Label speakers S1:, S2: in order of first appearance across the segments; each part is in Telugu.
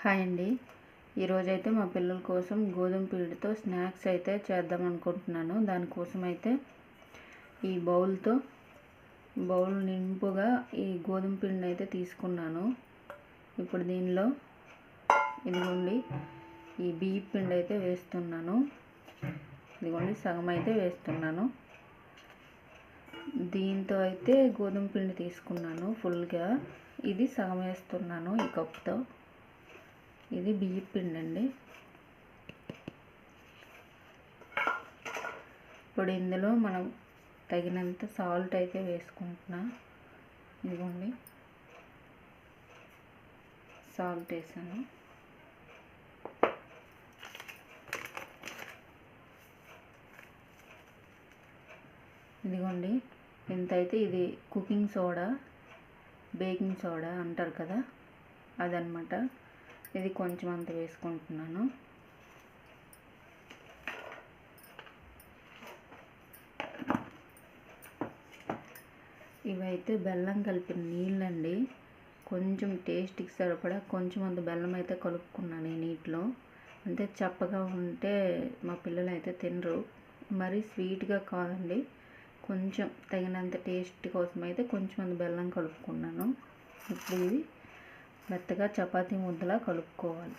S1: హాయ్ అండి. ఈరోజైతే మా పిల్లల కోసం గోధుమ పిండితో స్నాక్స్ అయితే చేద్దాం అనుకుంటున్నాను. దానికోసం అయితే ఈ బౌల్తో బౌల్ నింపుగా ఈ గోధుమ పిండి అయితే తీసుకున్నాను. ఇప్పుడు దీనిలో ఇదిగోండి ఈ బియ్య పిండి అయితే వేస్తున్నాను. ఇదిగోండి సగం అయితే వేస్తున్నాను. దీంతో అయితే గోధుమ పిండి తీసుకున్నాను ఫుల్గా. ఇది సగం వేస్తున్నాను ఈ కప్తో ఇది బియ్య పిండి అండి ఇప్పుడు ఇందులో మనం తగినంత సాల్ట్ అయితే వేసుకుంటున్నా. ఇదిగోండి. సాల్ట్ వేసాను. ఇదిగోండి. ఇంత అయితే ఇది కుకింగ్ సోడా బేకింగ్ సోడా అంటారు కదా అదనమాట ఇది కొంచెం అంత వేసుకుంటున్నాను. ఇవైతే బెల్లం కలిపిన నీళ్ళండి. కొంచెం టేస్ట్కి సరిపడా కొంచెం అంత బెల్లం అయితే కలుపుకున్నాను ఈ నీటిలో. అంటే చప్పగా ఉంటే మా పిల్లలు అయితే తినరు. మరీ స్వీట్గా కాదండి. కొంచెం తగినంత టేస్ట్ కోసం అయితే కొంచెం అంత బెల్లం కలుపుకున్నాను. ఇప్పుడు ఇవి మెత్తగా చపాతీ ముద్దలా కలుపుకోవాలి.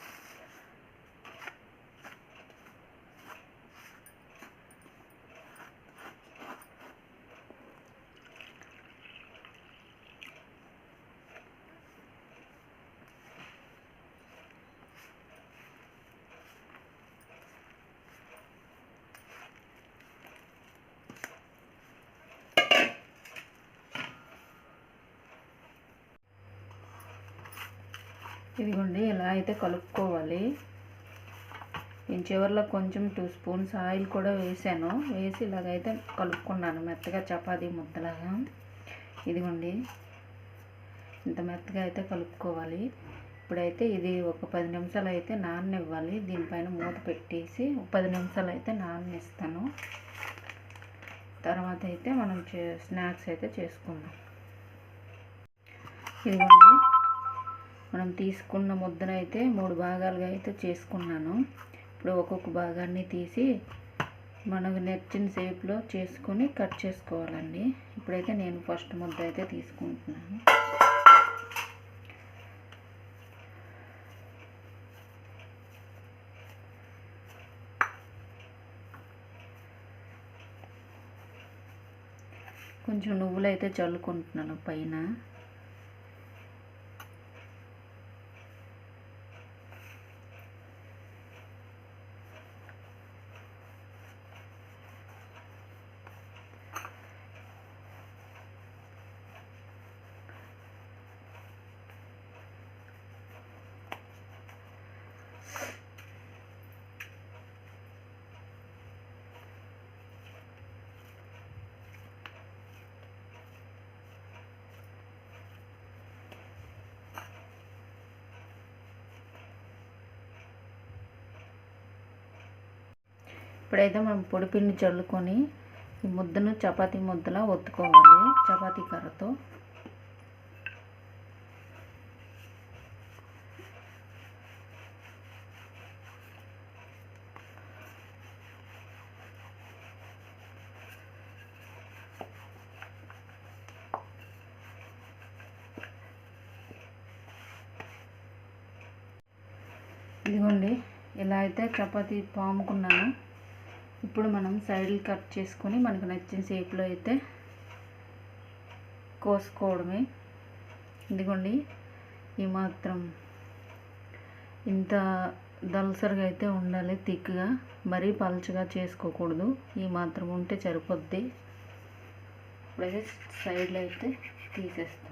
S1: ఇదిగోండి ఇలా అయితే కలుపుకోవాలి. నేను చివరిలో కొంచెం టూ స్పూన్స్ ఆయిల్ కూడా వేసాను. వేసి ఇలాగైతే కలుపుకున్నాను మెత్తగా చపాతీ ముద్దలాగా. ఇదిగోండి ఇంత మెత్తగా అయితే కలుపుకోవాలి. ఇప్పుడైతే ఇది ఒక పది నిమిషాలు అయితే నాననివ్వాలి. దీనిపైన మూత పెట్టేసి పది నిమిషాలు అయితే నాననిస్తాను. తర్వాత అయితే మనం స్నాక్స్ అయితే చేసుకుందాం. ఇదిగోండి మనం తీసుకున్న ముద్దను అయితే మూడు భాగాలుగా అయితే చేసుకున్నాను. ఇప్పుడు ఒక్కొక్క భాగాన్ని తీసి మనకు నచ్చిన షేప్లో చేసుకొని కట్ చేసుకోవాలండి. ఇప్పుడైతే నేను ఫస్ట్ ముద్ద అయితే తీసుకుంటున్నాను. కొంచెం నువ్వులు అయితే చల్లుకుంటున్నాను పైన. ఇప్పుడైతే మనం పొడిపిండి చల్లుకొని ఈ ముద్దను చపాతీ ముద్దలా ఒత్తుకోవాలి చపాతీ కర్రతో. ఇదిగోండి ఇలా అయితే చపాతీ పాముకున్నాను. ఇప్పుడు మనం సైడ్లు కట్ చేసుకొని మనకు నచ్చిన షేప్లో అయితే కోసుకోవడమే. ఇదిగోండి ఈ మాత్రం ఇంత దల్సరిగా అయితే ఉండాలి థిక్గా మరీ పలుచగా చేసుకోకూడదు. ఈ మాత్రం ఉంటే సరిపోద్ది. ఇప్పుడైతే సైడ్లో అయితే తీసేస్తాం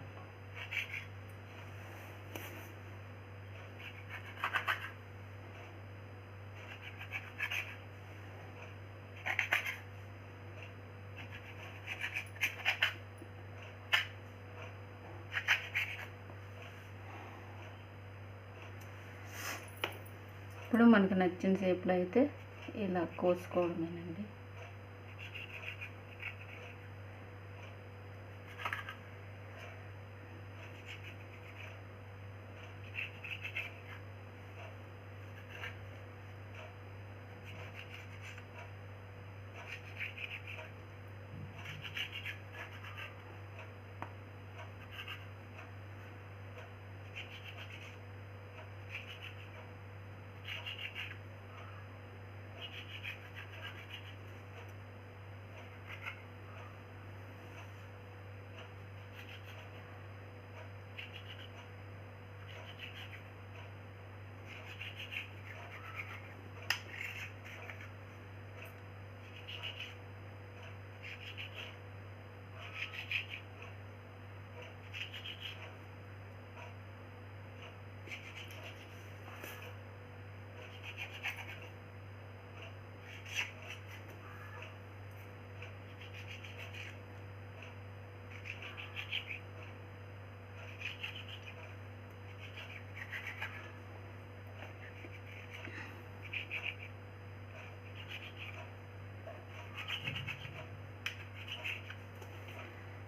S1: ఇప్పుడు మనకు నచ్చిన షేప్లో అయితే ఇలా కోసుకోవడమేనండి.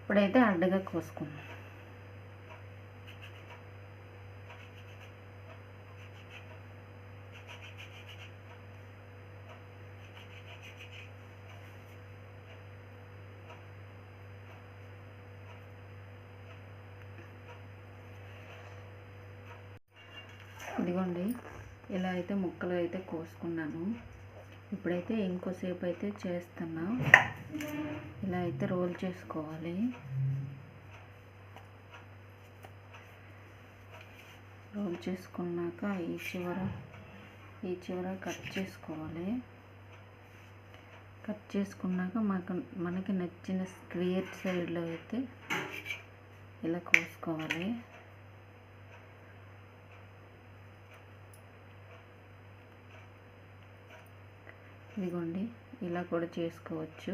S1: ఇప్పుడైతే అడ్డగా కోసుకుందాం. ఇదిగోండి ఇలా అయితే ముక్కలు అయితే కోసుకున్నాను. ఇప్పుడైతే ఇంకోసేపు అయితే చేస్తున్నా. ఇలా అయితే రోల్ చేసుకోవాలి. రోల్ చేసుకున్నాక ఈ చివర ఈ చివర కట్ చేసుకోవాలి. కట్ చేసుకున్నాక మాకు మనకి నచ్చిన స్క్వేర్ సైడ్లో అయితే ఇలా కోసుకోవాలి. ఇదిగోండి ఇలా కూడా చేసుకోవచ్చు.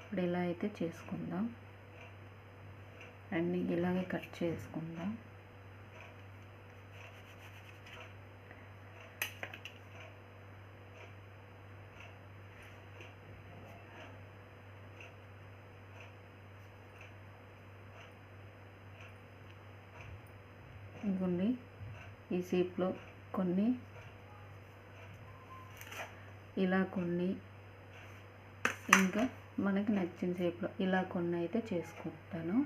S1: ఇప్పుడు ఇలా అయితే చేసుకుందాం. అన్నీ ఇలాగే కట్ చేసుకుందాం. ఇదిగోండి ఈ షేప్లో కొన్ని ఇలా కొన్ని. ఇంకా మనకి నచ్చిన షేప్లో ఇలా కొన్ని అయితే చేసుకుంటాను.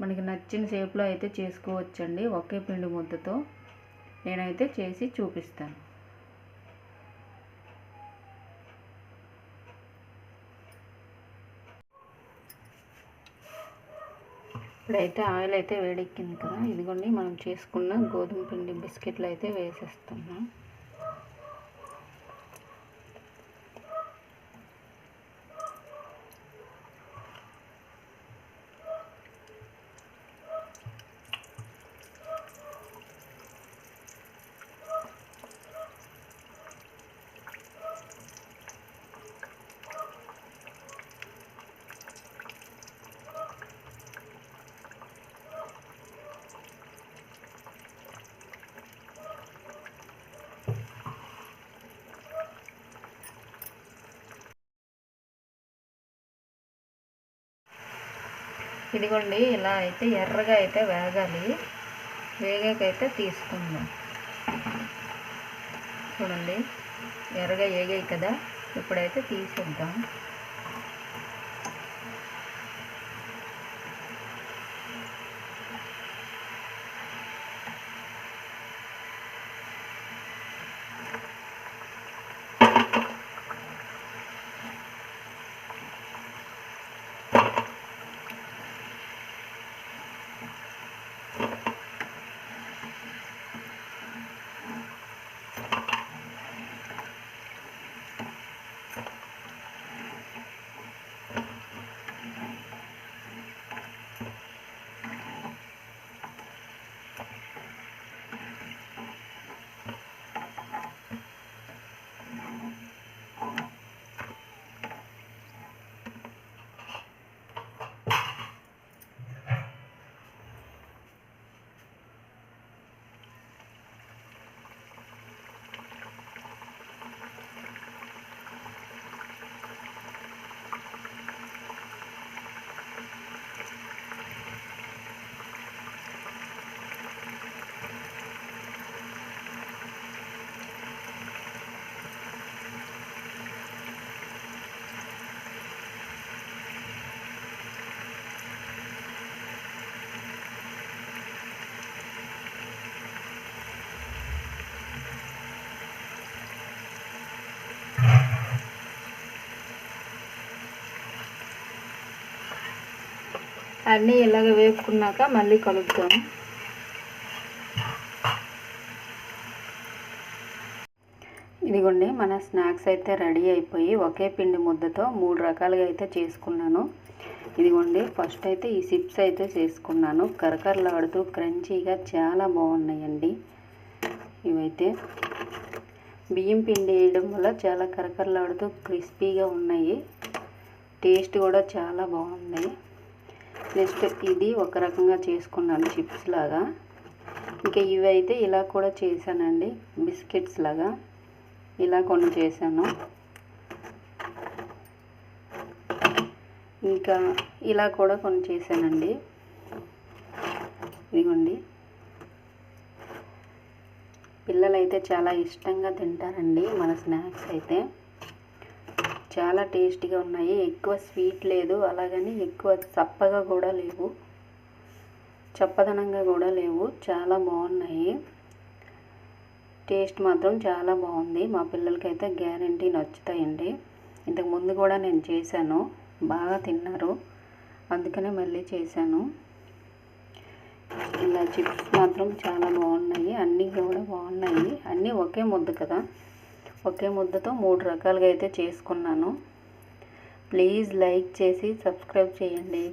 S1: మనకి నచ్చిన షేప్లో అయితే చేసుకోవచ్చండి. ఒకే పిండి ముద్దతో నేనైతే చేసి చూపిస్తాను. ఇప్పుడైతే ఆయిల్ అయితే వేడెక్కింది కదా. ఇదిగోండి మనం చేసుకున్న గోధుమ పిండి బిస్కెట్లు అయితే వేసేస్తున్నాం. ఇదిగోండి ఇలా అయితే ఎర్రగా అయితే వేగాలి. వేగాకైతే తీసుకుందాం. చూడండి ఎర్రగా వేగాయి కదా ఇప్పుడైతే తీసేద్దాం. అన్నీ ఇలాగ వేపుకున్నాక మళ్ళీ కలుపుతాము ఇదిగోండి మన స్నాక్స్ అయితే రెడీ అయిపోయి ఒకే పిండి ముద్దతో మూడు రకాలుగా అయితే చేసుకున్నాను. ఇదిగోండి ఫస్ట్ అయితే ఈ సిప్స్ అయితే చేసుకున్నాను. కరకరలాడుతూ క్రంచీగా చాలా బాగున్నాయండి. ఇవైతే బియ్యం పిండి వేయడం వల్ల చాలా కరకరలాడుతూ క్రిస్పీగా ఉన్నాయి. టేస్ట్ కూడా చాలా బాగుంది. నెక్స్ట్ ఇది ఒక రకంగా చేసుకున్నాను చిప్స్ లాగా. ఇంకా ఇవి అయితే ఇలా కూడా చేశానండి బిస్కెట్స్ లాగా. ఇలా కొన్ని చేశాను. ఇంకా ఇలా కూడా కొన్ని చేశానండి. ఇదిగోండి. పిల్లలైతే చాలా ఇష్టంగా తింటారండి మన స్నాక్స్ అయితే. చాలా టేస్టీగా ఉన్నాయి. ఎక్కువ స్వీట్ లేదు. అలాగని ఎక్కువ చప్పగా కూడా లేవు. చప్పదనంగా కూడా లేవు. చాలా బాగున్నాయి. టేస్ట్ మాత్రం చాలా బాగుంది. మా పిల్లలకైతే గ్యారంటీ నచ్చుతాయండి. ఇంతకు ముందు కూడా నేను చేశాను. బాగా తిన్నారు. అందుకనే మళ్ళీ చేశాను. ఇలా చిప్స్ మాత్రం చాలా బాగున్నాయి. అన్నీ కూడా బాగున్నాయి. అన్నీ ఒకే ముద్ద కదా. ఒకే ముద్దతో మూడు రకాలుగా అయితే చేసుకున్నాను. ప్లీజ్ లైక్ చేసి సబ్స్క్రైబ్ చేయండి.